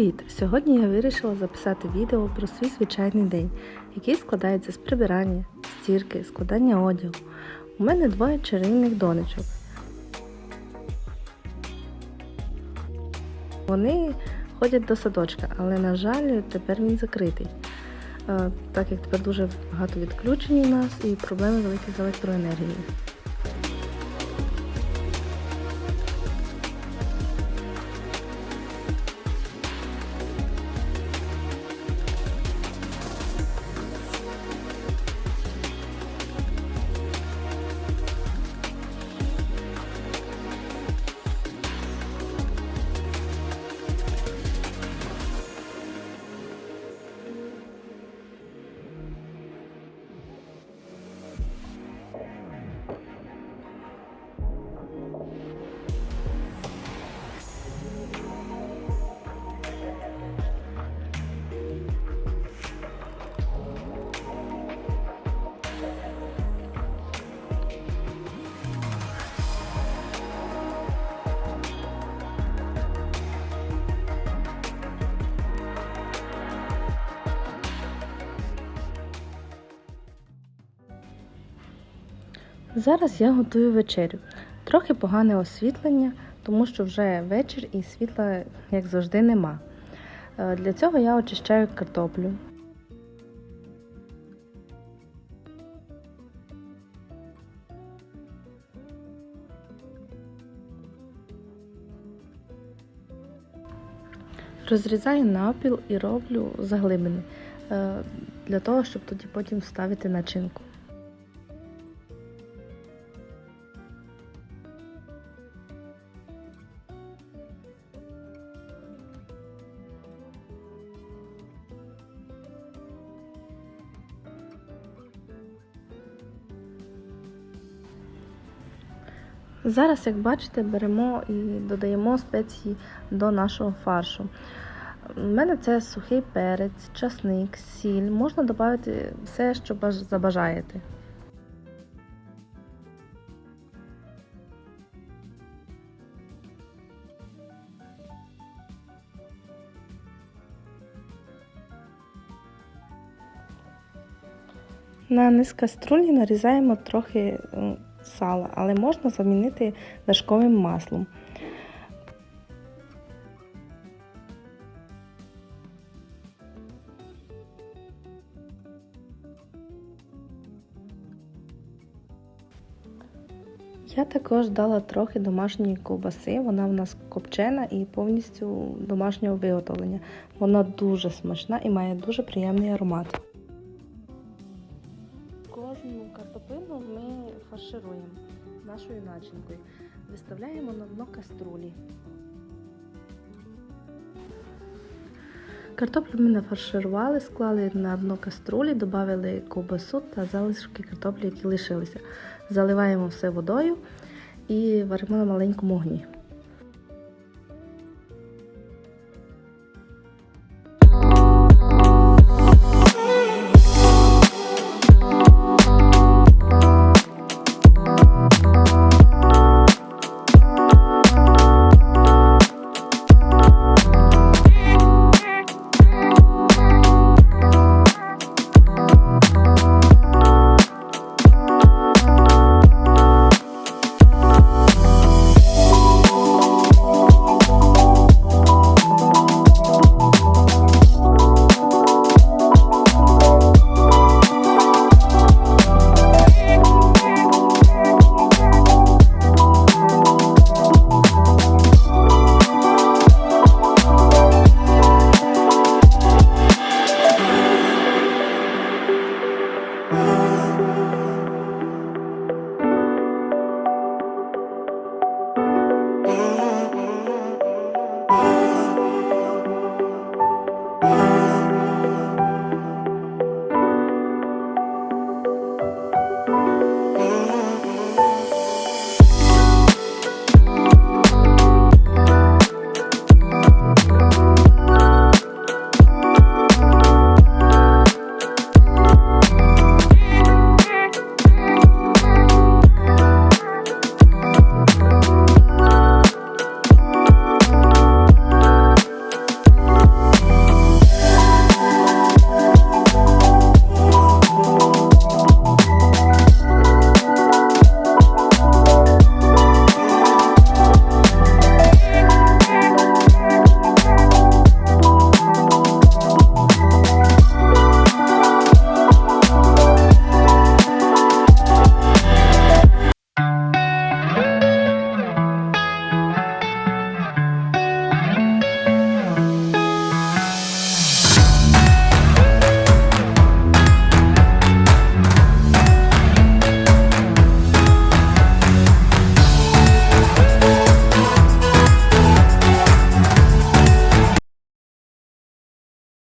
Привіт! Сьогодні я вирішила записати відео про свій звичайний день, який складається з прибирання, стірки, складання одягу. У мене двоє чарівних донечок. Вони ходять до садочка, але, на жаль, тепер він закритий. Е, Так як тепер дуже багато відключень у нас і проблеми великі з електроенергією. Зараз я готую вечерю. Трохи погане освітлення, тому що вже вечір і світла, як завжди, нема. Е, Для цього я очищаю картоплю. Розрізаю напіл і роблю заглибини е, для того, щоб тоді потім вставити начинку. Зараз, як бачите, беремо і додаємо спеції до нашого фаршу. У мене це сухий перець, часник, сіль. Можна додати все, що забажаєте. На низ каструлі нарізаємо трохи сала, але можна замінити вершковим маслом. Я також дала трохи домашньої ковбаси, вона в нас копчена і повністю домашнього виготовлення. Вона дуже смачна і має дуже приємний аромат. Кожну картоплину ми фаршируємо нашою начинкою. Виставляємо на дно каструлі. Картоплю ми нафарширували, склали на дно каструлі, додали ковбасу та залишки картоплі, які лишилися. Заливаємо все водою і варимо на маленькому огні.